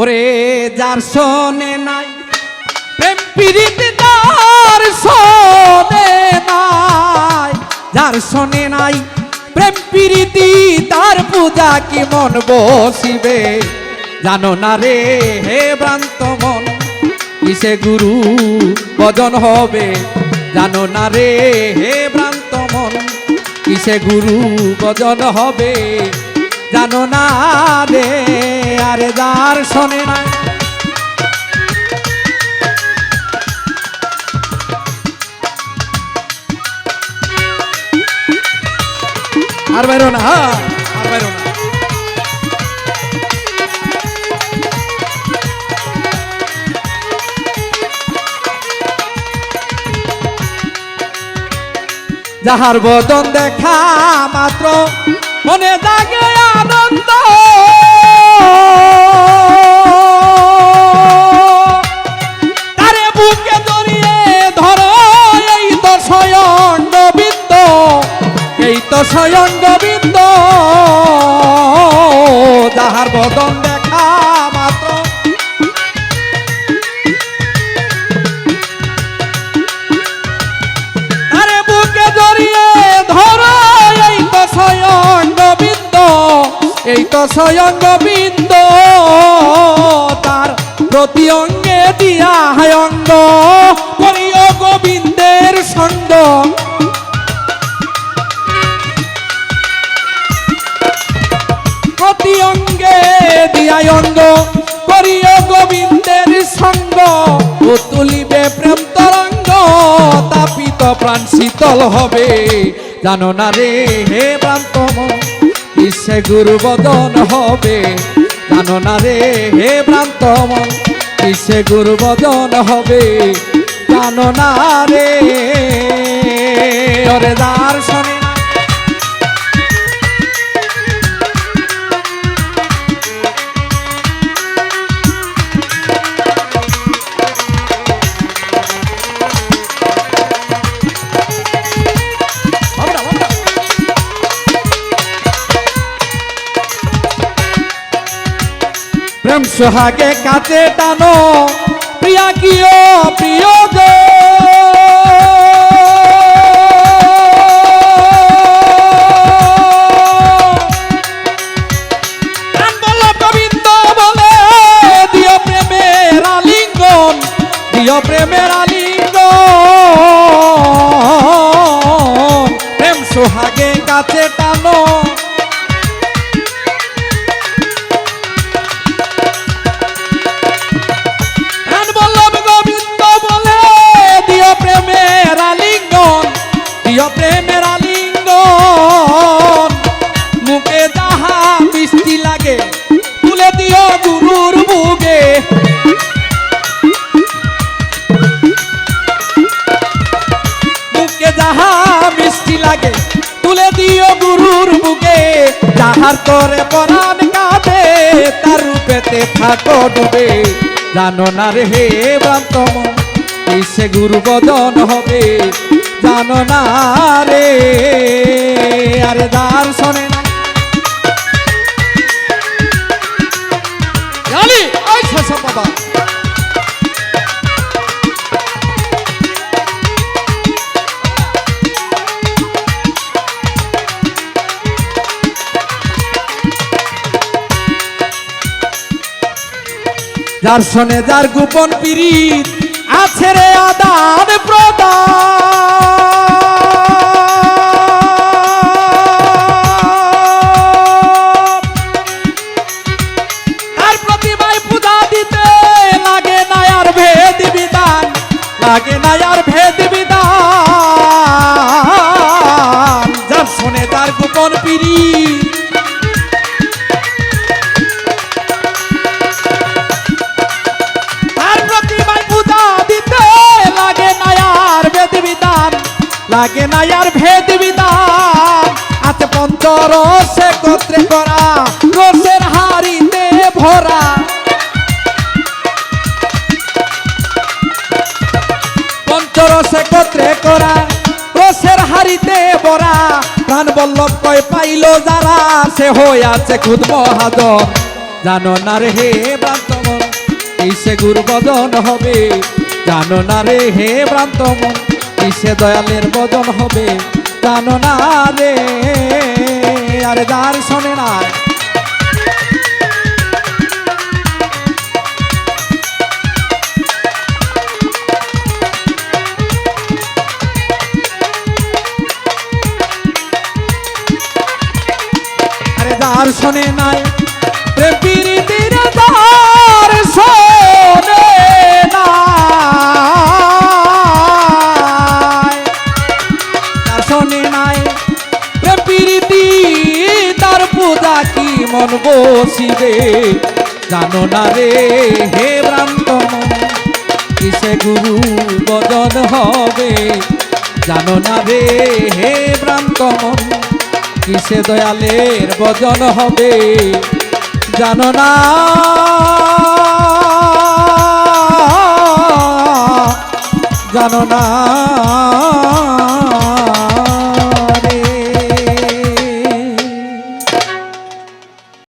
ওরে যার শোনে নাই, প্রেম প্রীতি তার শোনে নাই। যার শোনে নাই, প্রেম প্রীতি তার পূজা কি মন বসিবে? জানো না রে হে ভ্রান্ত মন, কিসে গুরু ভজন হবে? জানো না রে হে ভ্রান্ত মন, কিসে গুরু ভজন হবে? জানো না রে, আরে যার শোনে না। আর বাইরো না হ্যাঁ আর বাইরো না। যাহার বদন দেখা মাত্র মনে জাগে আনন্দ। ধরো স্বয়ং স্বয়ং গোবিন্দ যাহার বদন দেখা এই তো স্বয়ং গোবিন্দ তার প্রতি অঙ্গে দিয়া হয় অঙ্গ করিও গোবিন্দের সঙ্গ প্রতি অঙ্গে দিয়ায় অঙ্গ করিও গোবিন্দের সঙ্গ ও তুলিবে প্রেম তরঙ্গ, তাপিত প্রাণ শীতল হবে। জানো না রে, হে ভ্রান্তম ইসে গুরু বদন হবে। জানো না রে হে ভ্রান্ত মন ইসে গুরু বদন হবে? কাননা রে অরে দার প্রেম সোহাগে কাছে টানো। প্রিয়া কিও প্রিয় গো। প্রেমের আলিঙ্গন। প্রেম সোহাগে কাছে টানো। যাহার করে পরাণ কাঁদে, তার রূপেতে থাকো ডুবে। জানো না রে হে ব্রান্তম সে গুরু বদন হবে? জানো না রে, আরে দার শোনে যার শোনে যার গোপন পীড়িত, আছে রে আদান তার প্রতিমায় পূজা দিতে লাগে না আর ভেদ বিধান, লাগে না আর ভেদ বিধান। যার শোনে তার গোপন পীড়িত লাগে না আর ভেদ বিধান। আছে পঞ্চরস একত্রে করা, রসের হাড়িতে ভরা। পঞ্চরস একত্রে করা, রসের হাড়িতে ভরা। প্রাণ বল্লভ কয় পাইল যারা, সে হয়ে আছে খুদ মহাজন। জানো না রে হে ভ্রান্ত মন কিসে গুরু হবে? জানো না রে হে কিসে দয়ালের বদন হবে? জানো না রে। আরে দার শোনে না। আরে শোনে নাই, প্রেম প্রীতির যার শোনে নাই। শোনে নাই। প্রীতি, তার পূজা কি মন বসিবে? জানো না রে, হে মন, কিসে গুরু বদন হবে? জানো না রে, হে মন, কিসে দয়ালের বদন হবে? জানো না। জানো না।